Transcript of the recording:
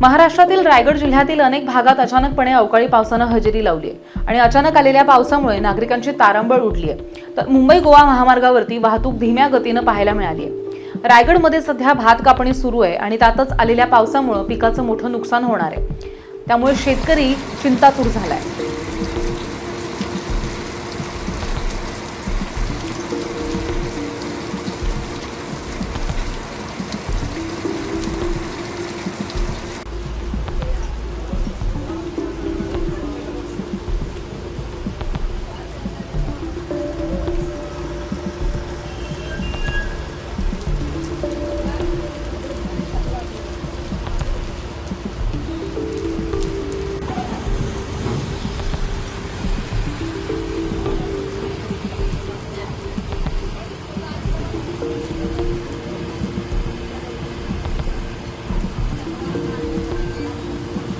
महाराष्ट्रातील रायगड जिल्ह्यातील अनेक भागात अचानकपणे अवकाळी पावसानं हजेरी लावली आहे आणि अचानक आलेल्या पावसामुळे नागरिकांची तारंबळ उडली आहे तर मुंबई गोवा महामार्गावरती वाहतूक धीम्या गतीनं पाहायला मिळाली आहे रायगडमध्ये सध्या भात कापणी सुरू आहे आणि त्यातच आलेल्या पावसामुळे पिकाचं मोठं नुकसान होणार आहे. त्यामुळे शेतकरी चिंतातूर आहे